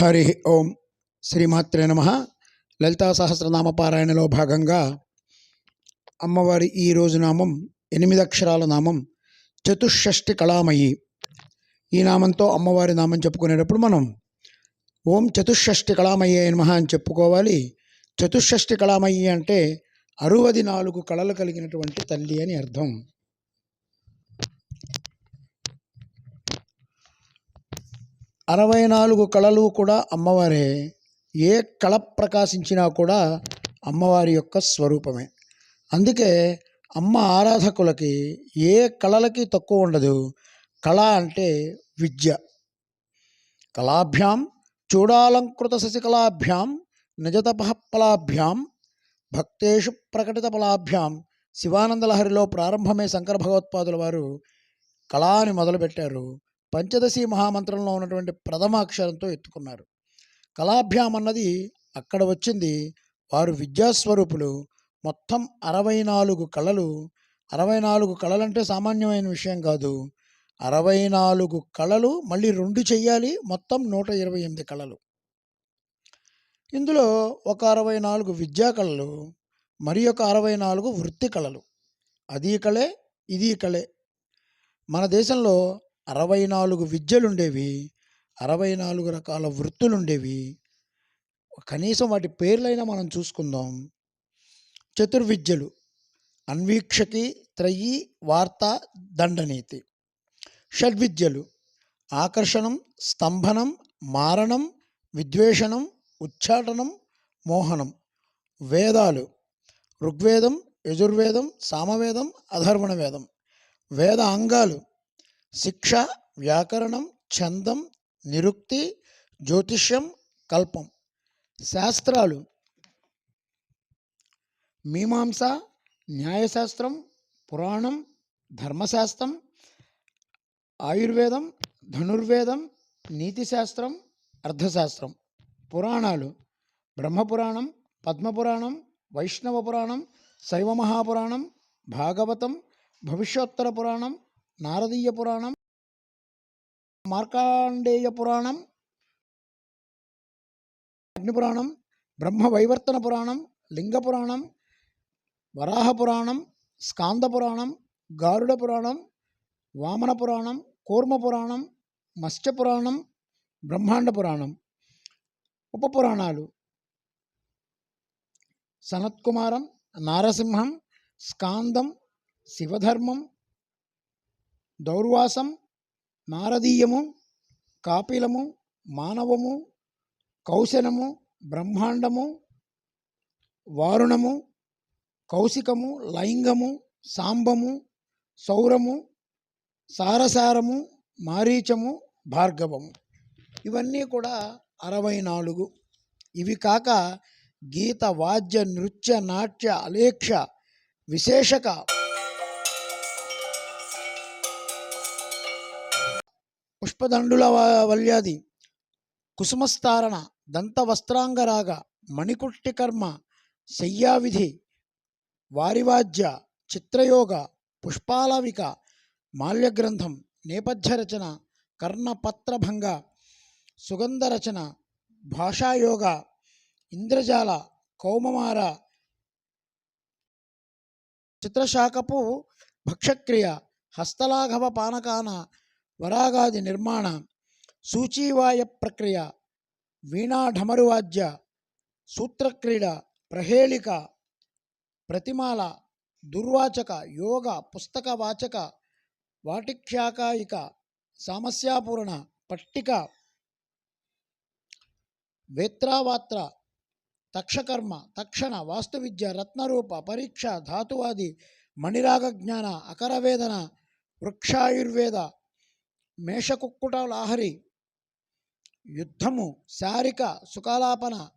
హరి ఓం శ్రీమాత్రే నమ. లలితా సహస్రనామ పారాయణలో భాగంగా అమ్మవారి ఈ రోజు నామం ఎనిమిది అక్షరాల నామం చతుషష్ఠి కళామయి. ఈ నామంతో అమ్మవారి నామం చెప్పుకునేటప్పుడు మనం ఓం చతుషష్ఠి కళామయ్యే అయిన అని చెప్పుకోవాలి. చతుషష్ఠి కళామయ్యి అంటే అరువది నాలుగు కళలు కలిగినటువంటి తల్లి అని అర్థం. అరవై నాలుగు కళలు కూడా అమ్మవారే. ఏ కళ ప్రకాశించినా కూడా అమ్మవారి యొక్క స్వరూపమే. అందుకే అమ్మ ఆరాధకులకి ఏ కళలకి తక్కువ ఉండదు. కళ అంటే విద్య. కళాభ్యాం చూడాలంకృత శశికళాభ్యాం నిజతపఃఫలాభ్యాం భక్తేషు ప్రకటిత ఫలాభ్యాం శివానందలహరిలో ప్రారంభమే శంకర భగవత్పాదుల వారు కళాని మొదలుపెట్టారు. పంచదశి మహామంత్రంలో ఉన్నటువంటి ప్రథమ అక్షరంతో ఎత్తుకున్నారు. కళాభ్యాం అన్నది అక్కడ వచ్చింది. వారు విద్యాస్వరూపులు. మొత్తం అరవై నాలుగు కళలు. అరవై నాలుగు కళలంటే సామాన్యమైన విషయం కాదు. అరవై నాలుగు కళలు మళ్ళీ రెండు చెయ్యాలి. మొత్తం నూట ఇరవై ఎనిమిది కళలు. ఇందులో ఒక అరవై నాలుగు విద్యా కళలు మరి ఒక అరవై నాలుగు వృత్తి కళలు. అది కళే ఇది కళే. మన దేశంలో అరవై నాలుగు విద్యలుండేవి అరవై నాలుగు రకాల వృత్తులుండేవి. కనీసం వాటి పేర్లైనా మనం చూసుకుందాం. చతుర్విద్యలు అన్వీక్షకి త్రయీ వార్త దండనీతి. షడ్విద్యలు ఆకర్షణం స్తంభనం మారణం విద్వేషణం ఉచ్చాటనం మోహనం. వేదాలు ఋగ్వేదం యజుర్వేదం సామవేదం అధర్వణ వేదం వేద అంగాలు శిక్ష వ్యాకరణం ఛందం నిరుక్తి జ్యోతిష్యం కల్పం. శాస్త్రాలు. మీమాంస న్యాయశాస్త్రం పురాణం ధర్మశాస్త్రం ఆయుర్వేదం ధనుర్వేదం నీతిశాస్త్రం అర్థశాస్త్రం పురాణాలు. బ్రహ్మపురాణం పద్మపురాణం వైష్ణవ పురాణం శైవ మహాపురాణం భాగవతం భవిష్యోత్తర పురాణం నారదీయ పురాణం మార్కాండేయ పురాణం అగ్నిపురాణం బ్రహ్మ వైవర్తన పురాణం లింగ పురాణం వరాహ పురాణం స్కాంద పురాణం గారుడ పురాణం వామన పురాణం కూర్మ పురాణం మత్స్య పురాణం బ్రహ్మాండ పురాణం. ఉపపురాణాలు సనత్కుమారం నారసింహం స్కాందం శివధర్మం దౌర్వాసం నారదీయము కాపిలము మానవము కౌశనము బ్రహ్మాండము వారుణము కౌశికము లైంగము సాంబము సౌరము సారసారము మారీచము భార్గవము. ఇవన్నీ కూడా అరవై నాలుగు. ఇవి కాక గీత వాద్య నృత్య నాట్య అలేక్ష విశేషక పుష్పదండుల వల్యాది. కుసుమస్తారణ దంతవస్త్రాంగరాగ మణికుట్టికర్మ శయ్యావిధి వారివాద్య చిత్రయోగ పుష్పాలవిక మాల్యగ్రంథం నేపథ్యరచన కర్ణపత్రభంగ సుగంధరచన భాషాయోగ ఇంద్రజాల కౌమమార చిత్రశాఖపు భక్షక్రియ హస్తలాఘవ పానకాన వరాగాది నిర్మాణ సూచీవాయ ప్రక్రియ వీణాఢమరువాద్య సూత్రక్రీడ ప్రహేళిక ప్రతిమాల దుర్వాచక యోగ పుస్తక వాచక వాటిఖ్యాకాయిక సామస్యాపూరణ పట్టిక వేత్రావాత్ర తక్షకర్మ తక్షణ వాస్తువిద్య రత్నరూప పరీక్ష ధాతువాది మణిరాగ జ్ఞాన అకరవేదన మేషకుక్కుట మేషకుక్కుటలాహరి యుద్ధము శారిక సుకాలాపన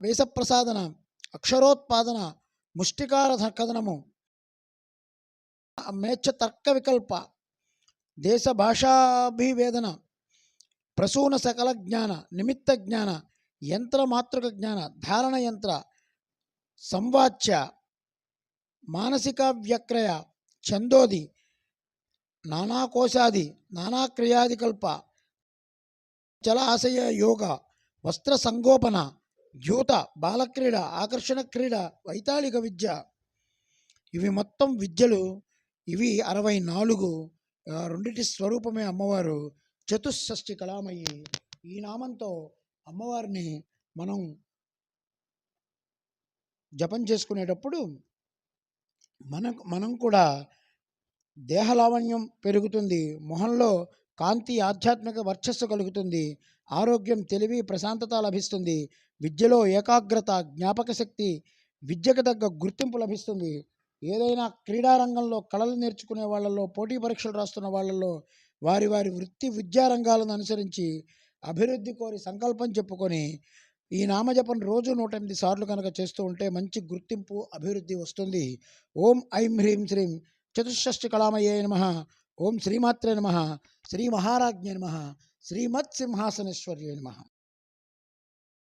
వేషప్రసాదన అక్షరోత్పాదన ముష్టికార కథనము మేచ్ఛ తర్క వికల్ప దేశ భాషాభివేదన ప్రసూన సకల జ్ఞాన నిమిత్త జ్ఞాన యంత్ర మాతృక జ్ఞాన ధారణ యంత్ర సంవాచ్య మానసిక వ్యక్రయ ఛందోది నానాకోశాది నానాక్రియాదికల్ప చల ఆశయ యోగ వస్త్ర సంగోపన యూత బాలక్రీడ ఆకర్షణ క్రీడ వైతాళిక విద్య. ఇవి మొత్తం విద్యలు. ఇవి అరవై నాలుగు రెండిటి స్వరూపమే అమ్మవారు. చతుషష్ఠి కళామయ్యి ఈ నామంతో అమ్మవారిని మనం జపం చేసుకునేటప్పుడు మన మనం కూడా దేహలావణ్యం పెరుగుతుంది. మొహంలో కాంతి ఆధ్యాత్మిక వర్చస్సు కలుగుతుంది. ఆరోగ్యం తెలివి ప్రశాంతత లభిస్తుంది. విద్యలో ఏకాగ్రత జ్ఞాపక శక్తి విద్యకు తగ్గ గుర్తింపు లభిస్తుంది. ఏదైనా క్రీడారంగంలో కళలు నేర్చుకునే వాళ్ళల్లో పోటీ పరీక్షలు రాస్తున్న వాళ్ళల్లో వారి వారి వృత్తి విద్యా రంగాలను అనుసరించి అభివృద్ధి కోరి సంకల్పం చెప్పుకొని ఈ నామజపం రోజు నూట ఎనిమిది సార్లు కనుక చేస్తూ ఉంటే మంచి గుర్తింపు అభివృద్ధి వస్తుంది. ఓం ఐం హ్రీం శ్రీం. చతుషష్ఠి కళామయ్యే నమ ఓం శ్రీమాత్రే నమ శ్రీ మహారాజ్ఞే నమ శ్రీమత్ సింహాసనేశ్వర్యే నమ